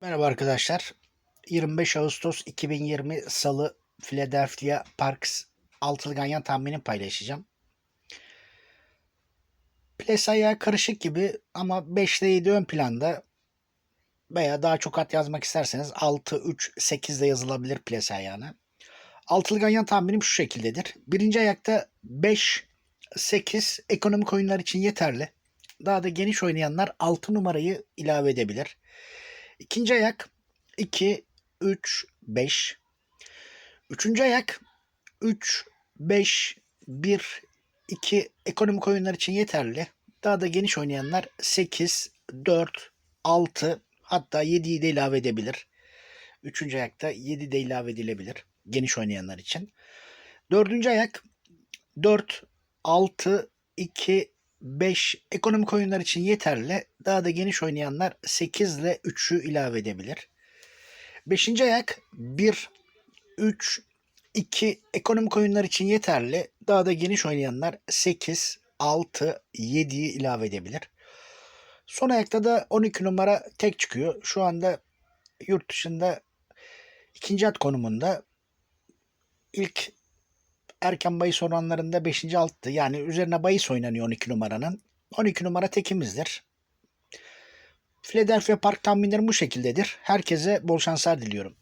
Merhaba arkadaşlar. 25 Ağustos 2020 Salı Philadelphia Parks altılı ganyan tahmini paylaşacağım. Ples karışık gibi ama 5 ile 7 ön planda veya daha çok at yazmak isterseniz 6, 3, 8 de yazılabilir ples ayağına. Altılı ganyan tahminim şu şekildedir. Birinci ayakta 5, 8 ekonomik oyunlar için yeterli. Daha da geniş oynayanlar 6 numarayı ilave edebilir. İkinci ayak 2, 3, 5. Üçüncü ayak 3, 5, 1, 2 ekonomik oyunlar için yeterli. Daha da geniş oynayanlar 8, 4, 6 hatta 7'yi de ilave edebilir. Üçüncü ayakta 7 de ilave edilebilir geniş oynayanlar için. Dördüncü ayak 4, 6, 2, 5 ekonomik oyunlar için yeterli. Daha da geniş oynayanlar 8 ile 3'ü ilave edebilir. Beşinci ayak 1, 3, 2 ekonomik oyunlar için yeterli. Daha da geniş oynayanlar 8, 6, 7'yi ilave edebilir. Son ayakta da 12 numara tek çıkıyor. Şu anda yurt dışında ikinci at konumunda. İlk erken bahis oranlarında 5. alttı. Yani üzerine bahis oynanıyor 12 numaranın. 12 numara tekimizdir. Philadelphia Park tahminlerim bu şekildedir. Herkese bol şanslar diliyorum.